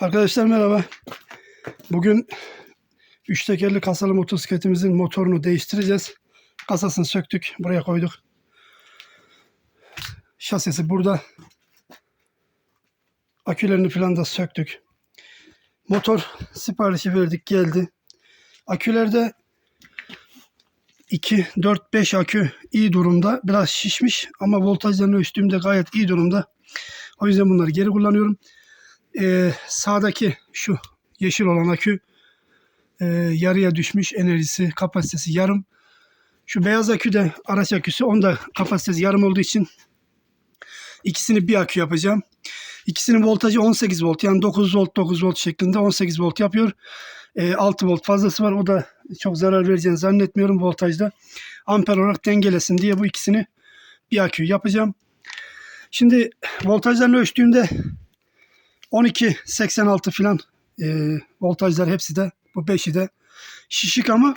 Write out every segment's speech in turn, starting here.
Arkadaşlar merhaba. Bugün üç tekerli kasalı motosikletimizin motorunu değiştireceğiz. Kasasını söktük. Buraya koyduk. Şasisi burada. Akülerini falan da söktük. Motor siparişi verdik geldi. Akülerde 2, 4, 5 akü iyi durumda. Biraz şişmiş ama voltajlarını ölçtüğümde gayet iyi durumda. O yüzden bunları geri kullanıyorum. Ee, sağdaki şu yeşil olan akü e, yarıya düşmüş enerjisi kapasitesi yarım. Şu beyaz akü de araç aküsü onda kapasitesi yarım olduğu için ikisini bir akü yapacağım. İkisinin voltajı 18 volt yani 9 volt 9 volt şeklinde 18 volt yapıyor. E, 6 volt fazlası var o da çok zarar vereceğini zannetmiyorum voltajda. Amper olarak dengelesin diye bu ikisini bir akü yapacağım. Şimdi voltajlarını ölçtüğümde 12.86 falan e, voltajlar hepsi de bu 5'i de şişik ama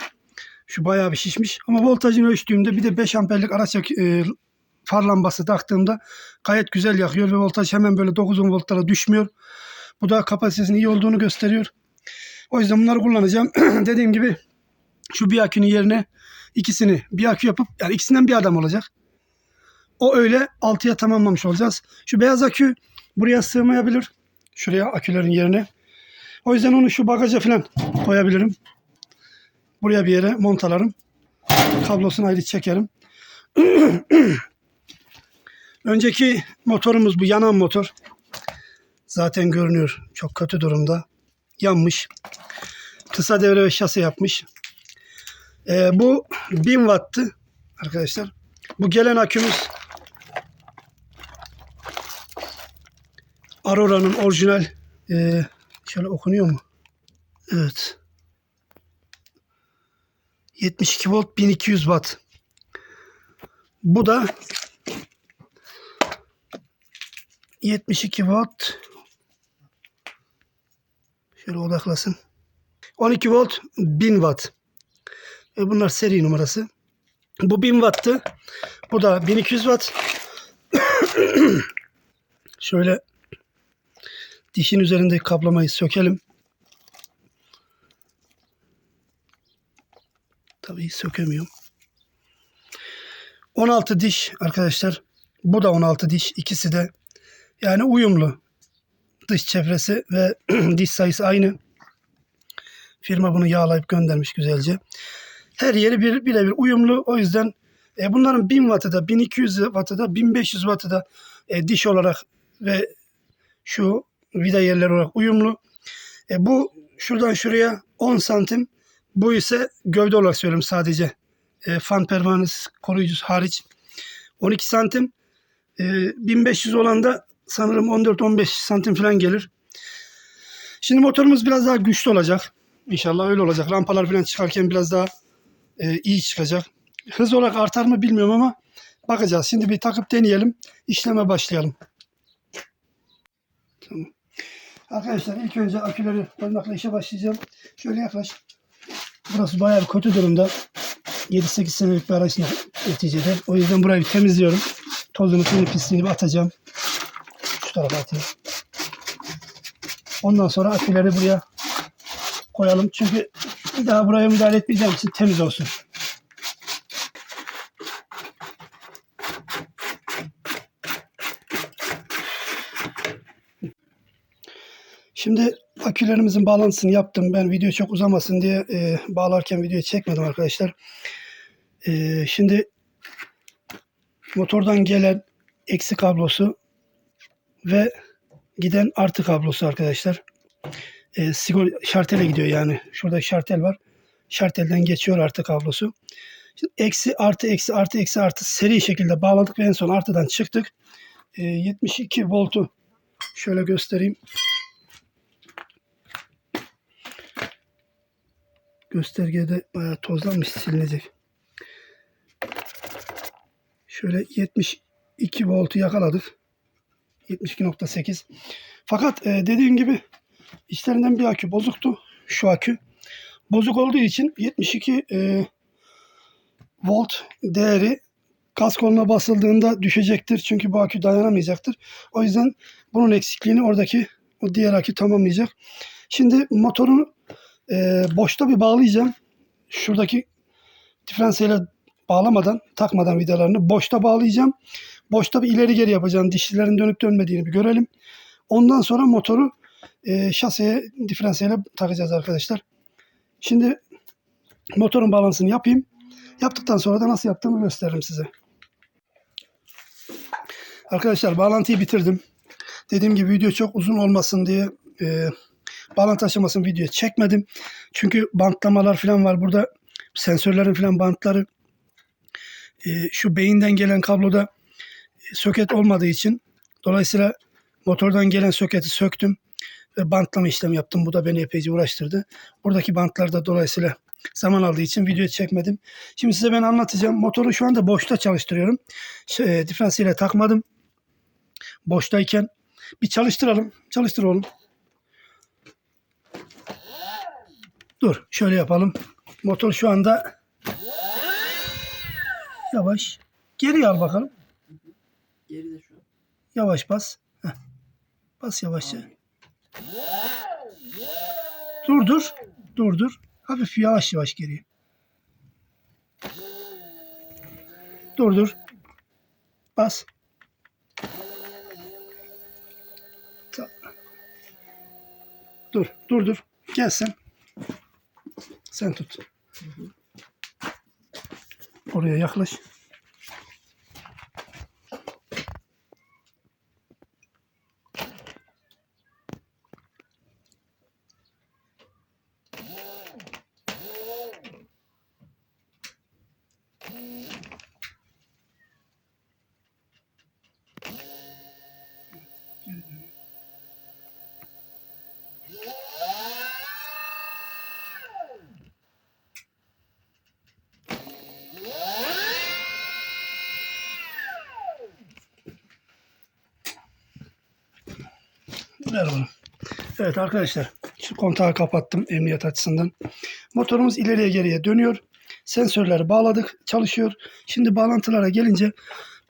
şu bayağı bir şişmiş. Ama voltajını ölçtüğümde bir de 5 amperlik araç e, far lambası taktığımda gayet güzel yakıyor ve voltaj hemen böyle 9-10 voltlara düşmüyor. Bu da kapasitesinin iyi olduğunu gösteriyor. O yüzden bunları kullanacağım. Dediğim gibi şu bir akünün yerine ikisini bir akü yapıp yani ikisinden bir adam olacak. O öyle 6'ya tamamlamış olacağız. Şu beyaz akü buraya sığmayabilir. Şuraya akülerin yerine. O yüzden onu şu bagaja falan koyabilirim. Buraya bir yere montalarım. Kablosunu ayrı çekerim. Önceki motorumuz bu yanan motor. Zaten görünüyor. Çok kötü durumda. Yanmış. Kısa devre ve şase yapmış. Ee, bu 1000 watt'tı arkadaşlar. Bu gelen akümüz Aurora'nın orijinal e, şöyle okunuyor mu? Evet. 72 volt 1200 watt. Bu da 72 watt şöyle odaklasın. 12 volt 1000 watt. E bunlar seri numarası. Bu 1000 watt'tı. Bu da 1200 watt. şöyle dişin üzerindeki kaplamayı sökelim. Tabii sökemiyorum. 16 diş arkadaşlar. Bu da 16 diş. İkisi de yani uyumlu. Dış çevresi ve diş sayısı aynı. Firma bunu yağlayıp göndermiş güzelce. Her yeri bir, birebir uyumlu. O yüzden e, bunların 1000 wattı da 1200 wattı da 1500 wattı da e, diş olarak ve şu vida yerleri olarak uyumlu. E, bu şuradan şuraya 10 santim. Bu ise gövde olarak söylüyorum sadece. E, fan pervanesi koruyucusu hariç. 12 santim. E, 1500 olan da sanırım 14-15 santim falan gelir. Şimdi motorumuz biraz daha güçlü olacak. İnşallah öyle olacak. Rampalar falan çıkarken biraz daha e, iyi çıkacak. Hız olarak artar mı bilmiyorum ama bakacağız. Şimdi bir takıp deneyelim. İşleme başlayalım. Tamam. Arkadaşlar ilk önce aküleri koymakla işe başlayacağım. Şöyle yaklaş. Burası bayağı bir kötü durumda. 7-8 senelik bir araç neticede. O yüzden burayı bir temizliyorum. Tozunu, tuzunu, pisliğini bir atacağım. Şu tarafa atayım. Ondan sonra aküleri buraya koyalım. Çünkü bir daha buraya müdahale etmeyeceğim için temiz olsun. Şimdi akülerimizin bağlantısını yaptım. Ben video çok uzamasın diye e, bağlarken videoyu çekmedim arkadaşlar. E, şimdi motordan gelen eksi kablosu ve giden artı kablosu arkadaşlar. E, sigor şartele gidiyor yani. Şurada şartel var. Şartelden geçiyor artı kablosu. Şimdi eksi artı eksi artı eksi artı seri şekilde bağladık ve en son artıdan çıktık. E, 72 voltu şöyle göstereyim. Göstergede bayağı tozlanmış silinecek. Şöyle 72 voltu yakaladık. 72.8. Fakat e, dediğim gibi içlerinden bir akü bozuktu. Şu akü. Bozuk olduğu için 72 e, volt değeri gaz koluna basıldığında düşecektir. Çünkü bu akü dayanamayacaktır. O yüzden bunun eksikliğini oradaki O diğer akü tamamlayacak. Şimdi motorunu e, boşta bir bağlayacağım. Şuradaki diferansiyele bağlamadan, takmadan vidalarını boşta bağlayacağım. Boşta bir ileri geri yapacağım. Dişlilerin dönüp dönmediğini bir görelim. Ondan sonra motoru e, şaseye diferansiyele takacağız arkadaşlar. Şimdi motorun balansını yapayım. Yaptıktan sonra da nasıl yaptığımı gösteririm size. Arkadaşlar bağlantıyı bitirdim. Dediğim gibi video çok uzun olmasın diye e, bağlantı aşamasını video çekmedim. Çünkü bantlamalar falan var burada. Sensörlerin falan bantları e, şu beyinden gelen kabloda e, söket olmadığı için dolayısıyla motordan gelen soketi söktüm ve bantlama işlemi yaptım. Bu da beni epeyce uğraştırdı. Buradaki bantlar da dolayısıyla zaman aldığı için video çekmedim. Şimdi size ben anlatacağım. Motoru şu anda boşta çalıştırıyorum. E, diferansiyele takmadım. Boştayken bir çalıştıralım. Çalıştır oğlum. Dur şöyle yapalım. Motor şu anda yavaş. Geri al bakalım. Geride şu an. Yavaş bas. Heh. Bas yavaşça. Dur dur. Dur dur. Hafif yavaş yavaş geriye. Dur dur. Bas. Dur dur dur. Gel sen. Tut. Oraya yaklaş. Ver. Evet arkadaşlar şu kontağı kapattım emniyet açısından. Motorumuz ileriye geriye dönüyor. Sensörleri bağladık çalışıyor. Şimdi bağlantılara gelince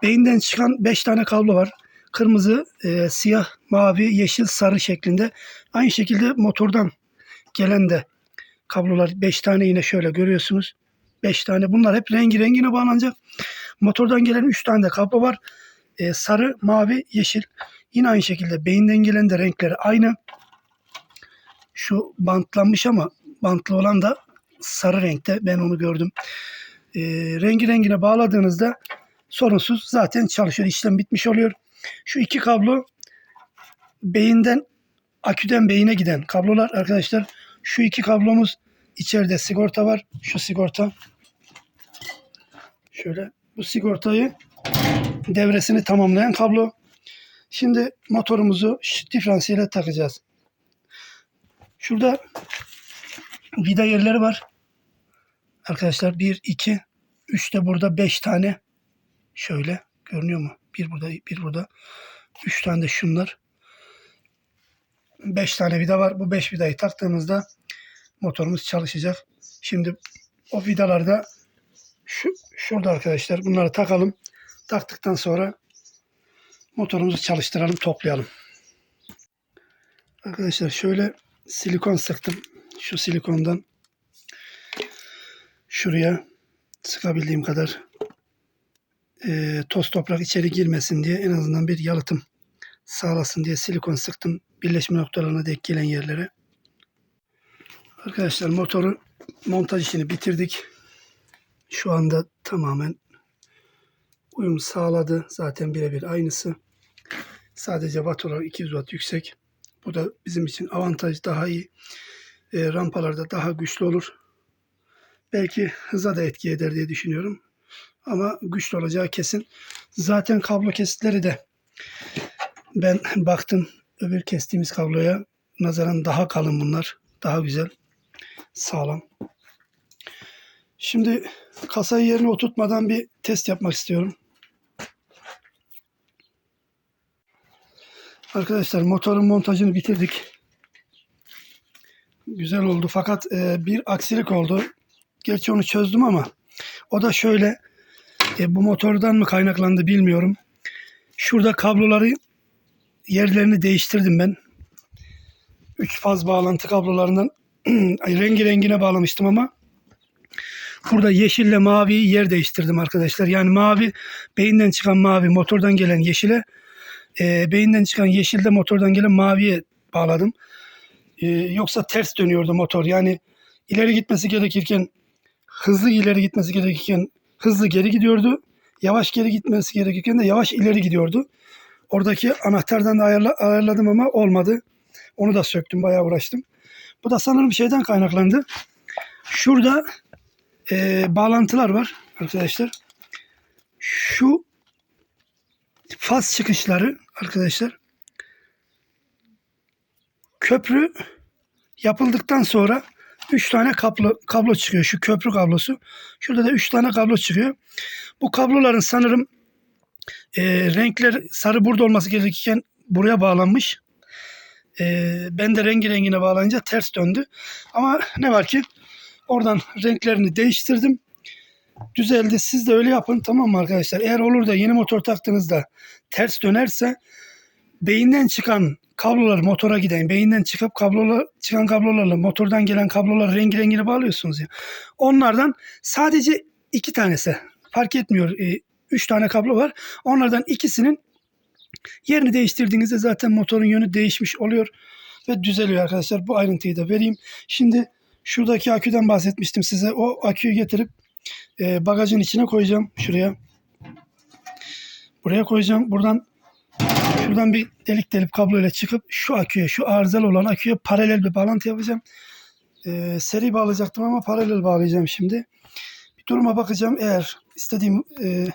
beyinden çıkan 5 tane kablo var. Kırmızı, e, siyah, mavi, yeşil, sarı şeklinde. Aynı şekilde motordan gelen de kablolar 5 tane yine şöyle görüyorsunuz. 5 tane bunlar hep rengi rengine bağlanacak. Motordan gelen 3 tane de kablo var. E, sarı, mavi, yeşil. Yine aynı şekilde beyinden gelen renkleri aynı. Şu bantlanmış ama bantlı olan da sarı renkte. Ben onu gördüm. E, rengi rengine bağladığınızda sorunsuz zaten çalışıyor. İşlem bitmiş oluyor. Şu iki kablo beyinden aküden beyine giden kablolar arkadaşlar. Şu iki kablomuz içeride sigorta var. Şu sigorta. Şöyle bu sigortayı devresini tamamlayan kablo. Şimdi motorumuzu diferansiyele takacağız. Şurada vida yerleri var. Arkadaşlar 1, 2, 3 de burada 5 tane. Şöyle görünüyor mu? Bir burada, bir burada. 3 tane de şunlar. 5 tane vida var. Bu 5 vidayı taktığımızda motorumuz çalışacak. Şimdi o vidalarda şu, şurada arkadaşlar bunları takalım. Taktıktan sonra motorumuzu çalıştıralım, toplayalım. Arkadaşlar şöyle silikon sıktım. Şu silikondan şuraya sıkabildiğim kadar eee, toz toprak içeri girmesin diye en azından bir yalıtım sağlasın diye silikon sıktım. Birleşme noktalarına denk gelen yerlere. Arkadaşlar motoru montaj işini bitirdik. Şu anda tamamen uyum sağladı. Zaten birebir aynısı. Sadece watt olarak 200 watt yüksek. Bu da bizim için avantaj daha iyi. E, rampalarda daha güçlü olur. Belki hıza da etki eder diye düşünüyorum. Ama güçlü olacağı kesin. Zaten kablo kesitleri de ben baktım öbür kestiğimiz kabloya nazaran daha kalın bunlar. Daha güzel. Sağlam. Şimdi kasayı yerine oturtmadan bir test yapmak istiyorum. Arkadaşlar motorun montajını bitirdik. Güzel oldu fakat e, bir aksilik oldu. Gerçi onu çözdüm ama o da şöyle e, bu motordan mı kaynaklandı bilmiyorum. Şurada kabloları yerlerini değiştirdim ben. 3 faz bağlantı kablolarından rengi rengine bağlamıştım ama burada yeşille maviyi yer değiştirdim arkadaşlar. Yani mavi beyinden çıkan mavi motordan gelen yeşile e, beyinden çıkan yeşilde motordan gelen maviye bağladım. E, yoksa ters dönüyordu motor. Yani ileri gitmesi gerekirken hızlı ileri gitmesi gerekirken hızlı geri gidiyordu. Yavaş geri gitmesi gerekirken de yavaş ileri gidiyordu. Oradaki anahtardan da ayarla, ayarladım ama olmadı. Onu da söktüm. Bayağı uğraştım. Bu da sanırım şeyden kaynaklandı. Şurada e, bağlantılar var arkadaşlar. Şu faz çıkışları arkadaşlar köprü yapıldıktan sonra 3 tane kablo, kablo çıkıyor. Şu köprü kablosu. Şurada da 3 tane kablo çıkıyor. Bu kabloların sanırım e, renkler sarı burada olması gerekirken buraya bağlanmış. E, ben de rengi rengine bağlayınca ters döndü. Ama ne var ki oradan renklerini değiştirdim. Düzeldi. Siz de öyle yapın tamam mı arkadaşlar? Eğer olur da yeni motor taktığınızda ters dönerse beyinden çıkan kablolar motora giden, beyinden çıkıp kablolar çıkan kablolarla motordan gelen kablolar rengi rengine bağlıyorsunuz ya. Onlardan sadece iki tanesi fark etmiyor. E, üç tane kablo var. Onlardan ikisinin yerini değiştirdiğinizde zaten motorun yönü değişmiş oluyor ve düzeliyor arkadaşlar. Bu ayrıntıyı da vereyim. Şimdi şuradaki aküden bahsetmiştim size. O aküyü getirip e, bagajın içine koyacağım. Şuraya. Buraya koyacağım. Buradan Şuradan bir delik delip kabloyla çıkıp şu aküye, şu arızalı olan aküye paralel bir bağlantı yapacağım. Ee, seri bağlayacaktım ama paralel bağlayacağım şimdi. Bir duruma bakacağım. Eğer istediğim e,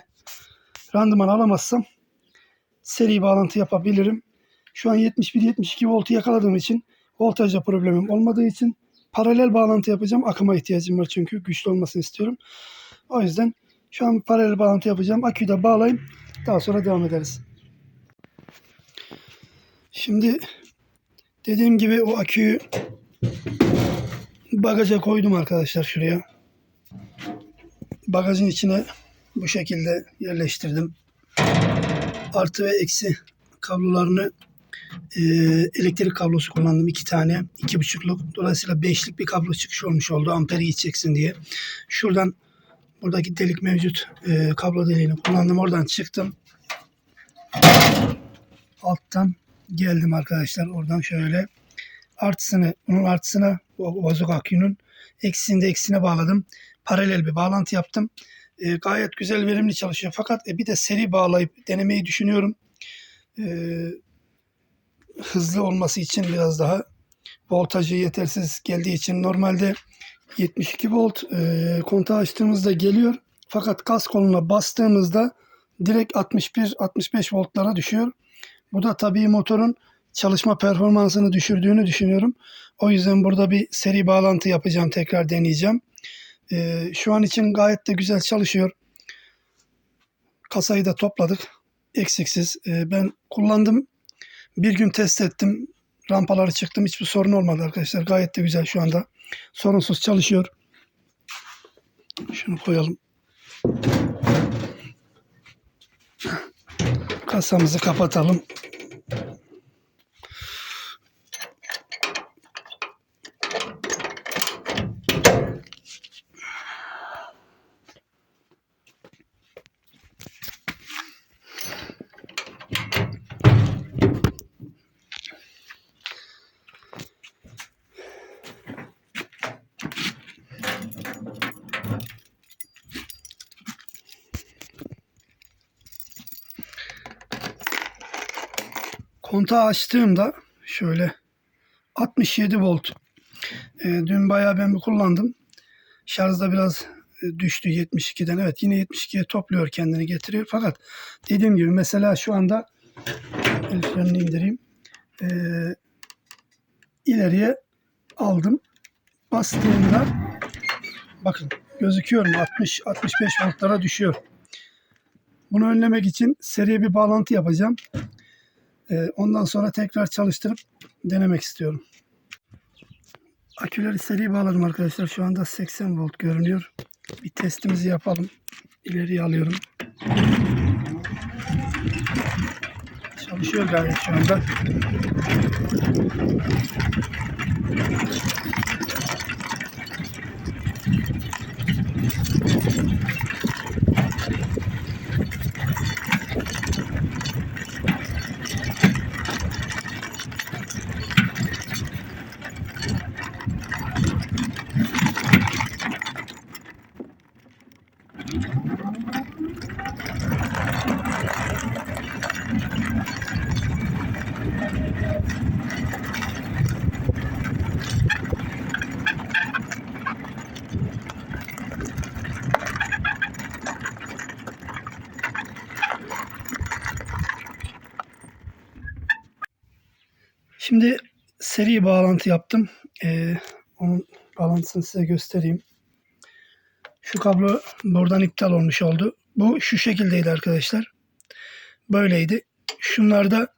randıman alamazsam seri bağlantı yapabilirim. Şu an 71-72 voltu yakaladığım için voltajda problemim olmadığı için paralel bağlantı yapacağım. Akıma ihtiyacım var çünkü güçlü olmasını istiyorum. O yüzden şu an paralel bağlantı yapacağım. Aküyü de bağlayayım. Daha sonra devam ederiz. Şimdi dediğim gibi o aküyü bagaja koydum arkadaşlar şuraya. Bagajın içine bu şekilde yerleştirdim. Artı ve eksi kablolarını e, elektrik kablosu kullandım iki tane. iki buçukluk. Dolayısıyla beşlik bir kablo çıkış olmuş oldu. Amperi gideceksin diye. Şuradan buradaki delik mevcut. E, kablo deliğini kullandım. Oradan çıktım. Alttan geldim arkadaşlar oradan şöyle artısını bunun artısına bozuk akünün eksisini de eksisine bağladım. Paralel bir bağlantı yaptım. E, gayet güzel verimli çalışıyor. Fakat e, bir de seri bağlayıp denemeyi düşünüyorum. E, hızlı olması için biraz daha voltajı yetersiz geldiği için normalde 72 volt e, kontağı açtığımızda geliyor. Fakat gaz koluna bastığımızda direkt 61-65 voltlara düşüyor. Bu da tabii motorun çalışma performansını düşürdüğünü düşünüyorum. O yüzden burada bir seri bağlantı yapacağım. Tekrar deneyeceğim. Ee, şu an için gayet de güzel çalışıyor. Kasayı da topladık. Eksiksiz. Ee, ben kullandım. Bir gün test ettim. Rampaları çıktım. Hiçbir sorun olmadı arkadaşlar. Gayet de güzel şu anda. Sorunsuz çalışıyor. Şunu koyalım. Kasamızı kapatalım. Kontağı açtığımda şöyle 67 volt. E, dün bayağı ben bir kullandım. Şarjda biraz e, düştü 72'den. Evet yine 72'ye topluyor kendini getiriyor. Fakat dediğim gibi mesela şu anda el indireyim. E, ileriye aldım. Bastığımda bakın gözüküyor mu? 60-65 voltlara düşüyor. Bunu önlemek için seriye bir bağlantı yapacağım. Ee, Ondan sonra tekrar çalıştırıp denemek istiyorum. Aküleri seri bağladım arkadaşlar. Şu anda 80 volt görünüyor. Bir testimizi yapalım. İleriye alıyorum. Çalışıyor gayet şu anda. Şimdi seri bağlantı yaptım. Ee, onun bağlantısını size göstereyim. Şu kablo buradan iptal olmuş oldu. Bu şu şekildeydi arkadaşlar. Böyleydi. Şunlar da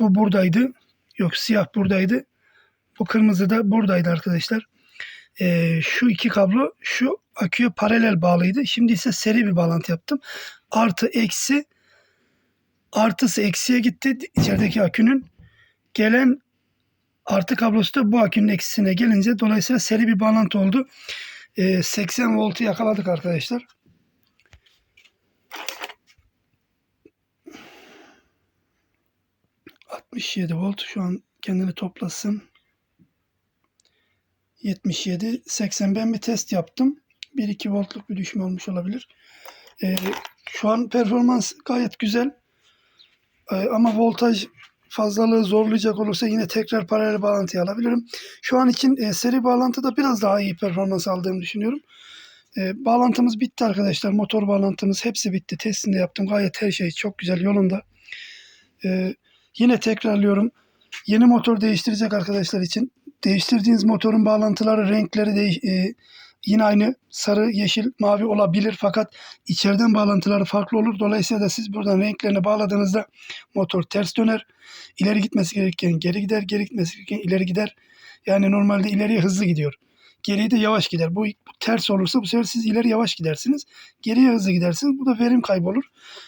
bu buradaydı. Yok siyah buradaydı. Bu kırmızı da buradaydı arkadaşlar. Ee, şu iki kablo şu aküye paralel bağlıydı. Şimdi ise seri bir bağlantı yaptım. Artı eksi artısı eksiye gitti içerideki akünün gelen artı kablosu da bu akünün eksisine gelince dolayısıyla seri bir bağlantı oldu. Ee, 80 voltu yakaladık arkadaşlar. ...67 volt şu an kendini toplasın. 77, 80 ben bir test yaptım. 1-2 voltluk bir düşme olmuş olabilir. Ee, şu an performans gayet güzel. Ee, ama voltaj fazlalığı zorlayacak olursa yine tekrar paralel bağlantı alabilirim. Şu an için e, seri bağlantıda biraz daha iyi performans aldığımı düşünüyorum. E, bağlantımız bitti arkadaşlar. Motor bağlantımız hepsi bitti. Testini yaptım. Gayet her şey çok güzel yolunda. E, yine tekrarlıyorum. Yeni motor değiştirecek arkadaşlar için. Değiştirdiğiniz motorun bağlantıları, renkleri de, e, yine aynı sarı, yeşil, mavi olabilir fakat içeriden bağlantıları farklı olur. Dolayısıyla da siz buradan renklerini bağladığınızda motor ters döner. İleri gitmesi gerekirken geri gider, geri gitmesi gerekirken ileri gider. Yani normalde ileriye hızlı gidiyor. Geriye de yavaş gider. Bu, bu ters olursa bu sefer siz ileri yavaş gidersiniz. Geriye hızlı gidersiniz. Bu da verim kaybolur.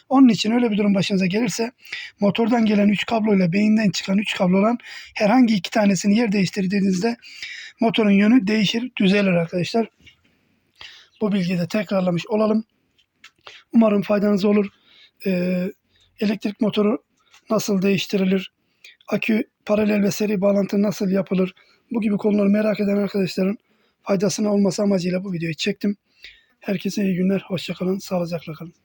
Onun için öyle bir durum başınıza gelirse motordan gelen 3 kabloyla beyinden çıkan 3 kablodan herhangi iki tanesini yer değiştirdiğinizde motorun yönü değişir, düzelir arkadaşlar. Bu bilgiyi de tekrarlamış olalım. Umarım faydanız olur. Ee, elektrik motoru nasıl değiştirilir? Akü paralel ve seri bağlantı nasıl yapılır? Bu gibi konuları merak eden arkadaşların faydasına olması amacıyla bu videoyu çektim. Herkese iyi günler. Hoşçakalın. Sağlıcakla kalın.